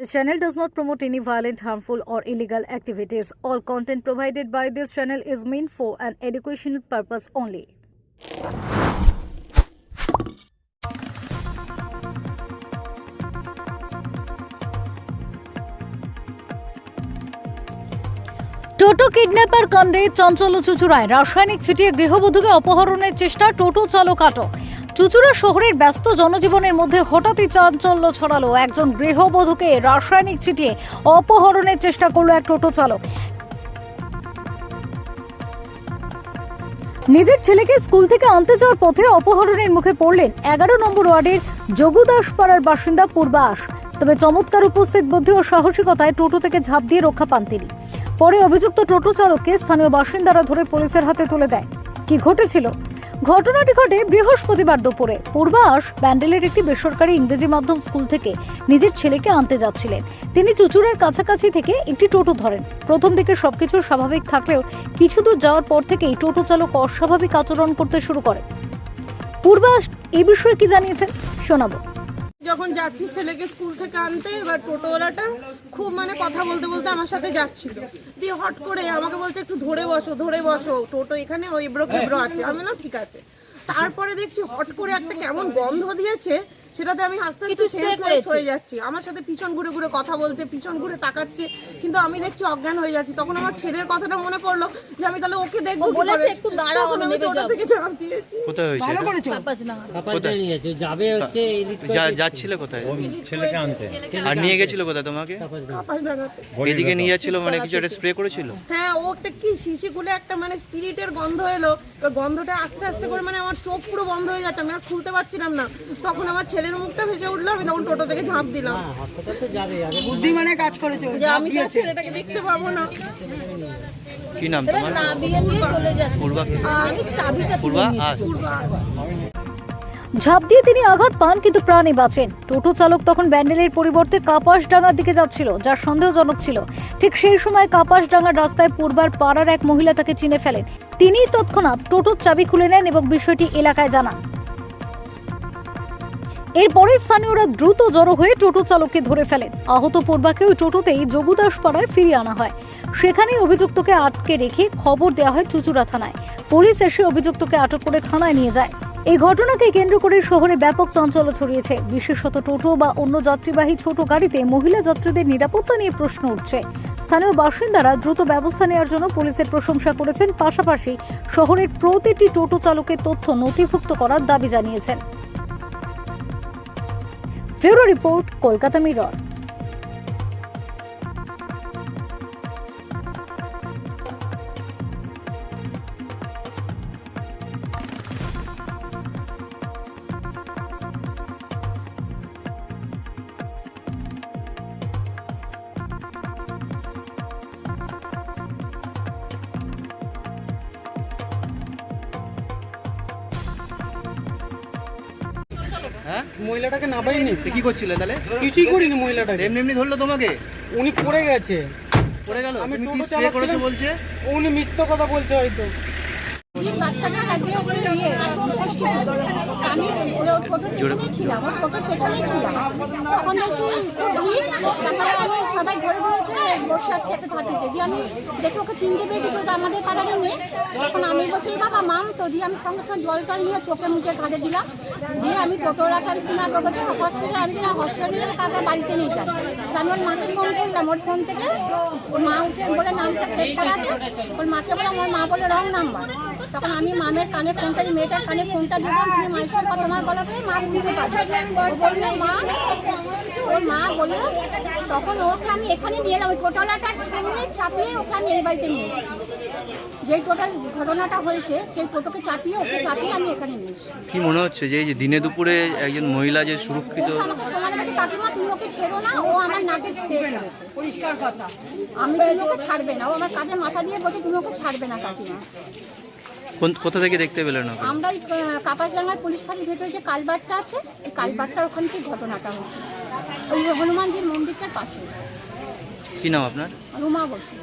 This channel does not promote any violent, harmful, or illegal activities. All content provided by this channel is meant for an educational purpose only. Toto kidnapper কাণ্ডে চঞ্চল চুচুড়ায় রাসায়নিক ছিটিয়ে গৃহবধূকে অপহরণের চেষ্টা টোটো চালক আটক চুচুড়া শহরের ব্যস্ত জনজীবনের মধ্যে হঠাৎই চাঞ্চল্য ছড়ালো। একজন গৃহবধূকে রাসায়নিক ছিটিয়ে অপহরণের চেষ্টা করল এক টোটো চালক। নিজের ছেলেকে স্কুল থেকে আনতে যাওয়ার পথে অপহরণের মুখে পড়লেন এগারো নম্বর ওয়ার্ডের যোগুদাস পাড়ার বাসিন্দা পূর্বাস। তবে চমৎকার উপস্থিত বুদ্ধি ও সাহসিকতায় টোটো থেকে ঝাঁপ দিয়ে রক্ষা পান তিনি। পরে অভিযুক্ত টোটো চালককে স্থানীয় বাসিন্দারা ধরে পুলিশের হাতে তুলে দেয়। কি ঘটেছিল? ঘটনাটি ঘটে বৃহস্পতিবার দুপুরে। পূর্বাস ব্যান্ডেলের একটি বেসরকারি ইংরেজি মাধ্যম স্কুল থেকে নিজের ছেলেকে আনতে যাচ্ছিলেন। তিনি চুচুড়ার কাছাকাছি থেকে একটি টোটো ধরেন। প্রথম দিকে সবকিছু স্বাভাবিক থাকলেও কিছু দূর যাওয়ার পর থেকেই টোটো চালক অস্বাভাবিক আচরণ করতে শুরু করে। পূর্বাস এ বিষয়ে কি জানিয়েছেন? শোনাবো। যখন যাচ্ছি ছেলেকে স্কুল থেকে আনতে, এবার টোটোওয়ালাটা খুব মানে কথা বলতে বলতে আমার সাথে যাচ্ছিল। দিয়ে হট করে আমাকে বলছে, একটু ধরে বসো ধরে বসো, টোটো এখানে, ওই এবড়ো কেব্রো আছে। আমি না ঠিক আছে। তারপরে দেখছি হট করে একটা কেমন গন্ধ দিয়েছে সেটাতে আমি আস্তে আস্তে সেন্সলেস হয়ে যাচ্ছি। আমার সাথে পিছন ঘুরে ঘুরে কথা বলছে পিছন ঘুরে তাকাচ্ছে কিন্তু আমি দেখছি অজ্ঞান হয়ে যাচ্ছি। তখন আমার ছেলের কথাটা মনে পড়ল যে আমি তাহলে ওকে দেখব কি করে। একটু দাঁড়াও, আমি নেমে যাব। থেকে ঝাঁপ দিয়েছি। কোথায় হয়েছে এটা? কাপাসিয়া নিয়েছে যাবে হচ্ছে যাচ্ছিলে কোথায়? ছেলেকে আনতে। আর নিয়ে গেছিল কোথায় তোমাকে। এদিকে নিয়ে যাচ্ছিল মানে কিছু একটা স্প্রে করেছিল? হ্যাঁ ও একটা কি শিশি গুলে একটা মানে স্পিরিটের গন্ধ এলো। গন্ধটা আস্তে আস্তে করে মানে আমার চোখ পুরো বন্ধ হয়ে যাচ্ছে আমি আর খুলতে পারছিলাম না। তখন আমার ছেলের মুখটা ভেসে উঠল আমি তখন টোটো থেকে ঝাঁপ দিলাম। আগে বুদ্ধিমানে কাজ করেছে আমি ছেলেটাকে দেখতে পাবো না। কি নাম তোমার? পূর্বা পূর্বা আস ঝাঁপ দিয়ে তিনি আঘাত পান কিন্তু প্রাণে বাঁচেন। টোটো চালক তখন ব্যান্ডেলের পরিবর্তে কাপাসডাঙ্গার দিকে যাচ্ছিল যার সন্দেহজনক ছিল। ঠিক সেই সময় কাপাসডাঙ্গার রাস্তায় পূর্বার পাড়ার এক মহিলা তাকে চিনে ফেলেন। তিনি তৎক্ষণাৎ টোটোর চাবি খুলে নেন এবং বিষয়টি এলাকায় জানান। এরপরে স্থানীয়রা দ্রুত জড়ো হয়ে টোটো চালককে ধরে ফেলেন। আহত পূর্বাকে ওই টোটোতেই যোগুদাস পাড়ায় ফিরিয়ে আনা হয়। সেখানেই অভিযুক্তকে আটকে রেখে খবর দেওয়া হয় চুচুড়া থানায়। পুলিশ এসে অভিযুক্তকে আটক করে থানায় নিয়ে যায়। এই ঘটনাকে কেন্দ্র করে শহরে ব্যাপক চাঞ্চল্য ছড়িয়েছে। বিশেষত টোটো বা অন্য যাত্রীবাহী ছোট গাড়িতে মহিলা যাত্রীদের নিরাপত্তা নিয়ে প্রশ্ন উঠছে। স্থানীয় বাসিন্দারা দ্রুত ব্যবস্থা নেওয়ার জন্য পুলিশের প্রশংসা করেছেন। পাশাপাশি শহরের প্রতিটি টোটো চালকের তথ্য নথিভুক্ত করার দাবি জানিয়েছেন। ফেরো রিপোর্ট কলকাতা মিরর। হ্যাঁ? মহিলাটাকে নামাইনি কি করছিলে তাহলে? কিছুই করিনি মহিলাটাকে। এমনি এমনি ধরলো তোমাকে? উনি পড়ে গেছে। পড়ে গেল? আমি তুমি কি স্প্রে করেছ বলছে? উনি মিথ্যা কথা বলছে হয়তো। আমি ওর ছিলাম ওর টোটোর পেছনেই ছিলাম। তখন দেখি তারপরে আমি সবাই ঘরে ধরেছে বসে আছে একটা ধাতিতে দিয়ে আমি দেখে ওকে চিনতে পেরেছি তো আমাদের পাড়ারই নিয়ে তখন আমি বলছি বাবা, মাম তো। দিয়ে আমি সঙ্গে সঙ্গে জল টল নিয়ে চোখে মুখে ঘাটে দিলাম। দিয়ে আমি টোটো রাখার কিনা করব হসপিটালে আমি না হসপিটালে তাকে বাড়িতে নিয়ে যাই আমি ওর মাকে ফোন করলাম, ওর ফোন থেকে ওর ওর মাকে বললাম ওর মা বলে রং নাম্বার তখন আমি মামের কানে ফোনটা দিই মেয়েটার কানে ফোনটা দিলাম তুমি মায়ের সঙ্গে আমার গলা পেয়ে মা বুঝতে পারবে মা ওর মা বলল তখন ওকে আমি এখানে নিয়ে এলাম ওই টোটোলাটার সামনে চাপিয়ে ওকে আমি এই বাড়িতে নিয়ে টোটাল ঘটনাটা হয়েছে সেই টোটোকে চাপিয়ে ওকে চাপিয়ে আমি এখানে নিয়ে কি মনে হচ্ছে যে এই যে দিনে দুপুরে একজন মহিলা যে সুরক্ষিত ও আমাকে সমাজে বলছে, কাকিমা তুমি ওকে ছেড়ো না ও আমার নাকে পরিষ্কার কথা। আমি তুমি ওকে ছাড়বে না ও আমার মাথা দিয়ে বলছে তুমি ওকে ছাড়বে না কাকিমা। কোন কোথা থেকে দেখতে পেলেন আমরা ওই কাপাসডাঙ্গার পুলিশ ফাঁড়ির ভেতরে যে কালবারটা আছে এই কালবারটার ওখান থেকে ঘটনাটা হচ্ছে ওই হনুমানজির মন্দিরটার পাশে। কি নাম আপনার? রুমা বসু।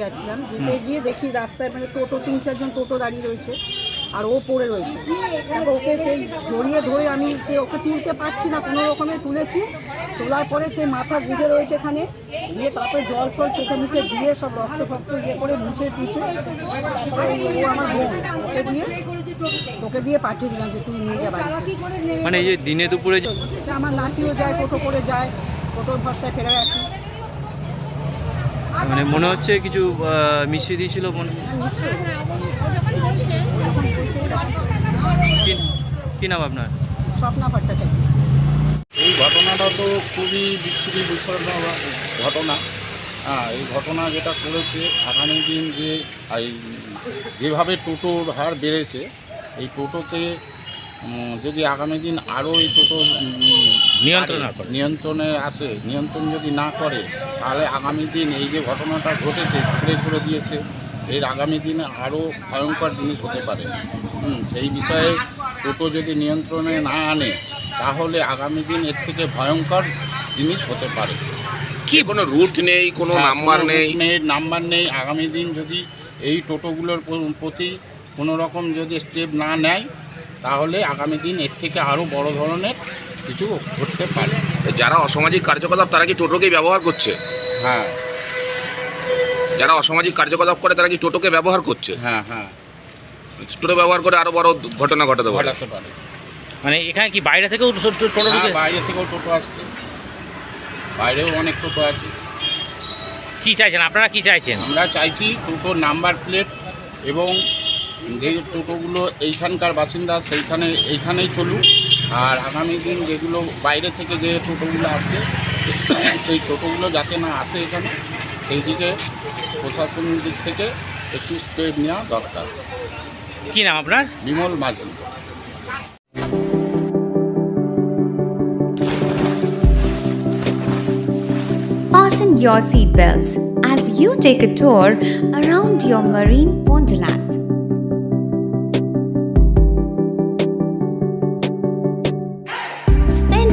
যাচ্ছিলাম। যেতে গিয়ে দেখি রাস্তায় মানে টোটো তিন চারজন টোটো দাঁড়িয়ে রয়েছে আর ও পড়ে রয়েছে। তারপর ওকে সেই জড়িয়ে ধরে আমি সে ওকে তুলতে পারছি না কোনো রকমে তুলেছি। তোলার পরে সে মাথা গুঁজে রয়েছে এখানে। দিয়ে তারপরে জল ফল চোখে মুখে দিয়ে সব রক্ত ফক্ত ইয়ে করে মুছে টুছে। তারপরে ও আমার বোন ওকে দিয়ে তোকে দিয়ে পাঠিয়ে দিলাম যে তুই নিয়ে যা বাড়িতে মানে এই যে দিনে দুপুরে আমার নাতিও যায় টোটো করে যায়। টোটোর ভরসায় ফেরা রাখি মানে মনে হচ্ছে কিছু মিশিয়ে দিয়েছিল মনে কি নাম আপনার? এই ঘটনাটা তো খুবই বিচ্ছিরি বিষণ্ণ ঘটনা। হ্যাঁ এই ঘটনা যেটা করেছে আগামী দিন যে এই যেভাবে টোটোর হার বেড়েছে এই টোটোতে যদি আগামী দিন আরও এই টোটো নিয়ন্ত্রণ নিয়ন্ত্রণে আসে নিয়ন্ত্রণ যদি না করে তাহলে আগামী দিন এই যে ঘটনাটা ঘটেছে স্প্রে করে দিয়েছে এর আগামী দিনে আরও ভয়ঙ্কর জিনিস হতে পারে। হুম, সেই বিষয়ে টোটো যদি নিয়ন্ত্রণে না আনে তাহলে আগামী দিন এর থেকে ভয়ঙ্কর জিনিস হতে পারে। কি কোনো রুট নেই কোনো হ্যাঁ, নাম্বার নেই? নাম্বার নেই আগামী দিন যদি এই টোটোগুলোর প্রতি কোনো রকম যদি স্টেপ না নেয় তাহলে আগামী দিন এর থেকে আরও বড় ধরনের কিছু ঘটতে পারে। যারা অসামাজিক কার্যকলাপ তারা কি টোটোকে ব্যবহার করছে? হ্যাঁ। যারা অসামাজিক কার্যকলাপ করে তারা কি টোটোকে ব্যবহার করছে? হ্যাঁ হ্যাঁ। টোটো ব্যবহার করে আরও বড় ঘটনা ঘটাতে পারে। ঘটাতে পারে। মানে এখানে কি বাইরে থেকেও টোটো হ্যাঁ বাইরে থেকেও টোটো আসছে। বাইরেও অনেক টোটো আছে। কি চাইছেন? আপনারা কি চাইছেন? আমরা চাইছি টোটোর নাম্বার প্লেট এবং যে টোটোগুলো এইখানকার বাসিন্দা সেইখানে এইখানেই চলুক। আর আগামী দিন যেগুলো বাইরে থেকে যে টোটোগুলো আসছে সেই টোটোগুলো যাতে না আসে এখানে সেই দিকে প্রশাসনের দিক থেকে একটু স্টেপ নেওয়া দরকার। কি নাম আপনার? বিমল মাঝি। Fasten your seatbelts as you take a tour around your marine wonderland.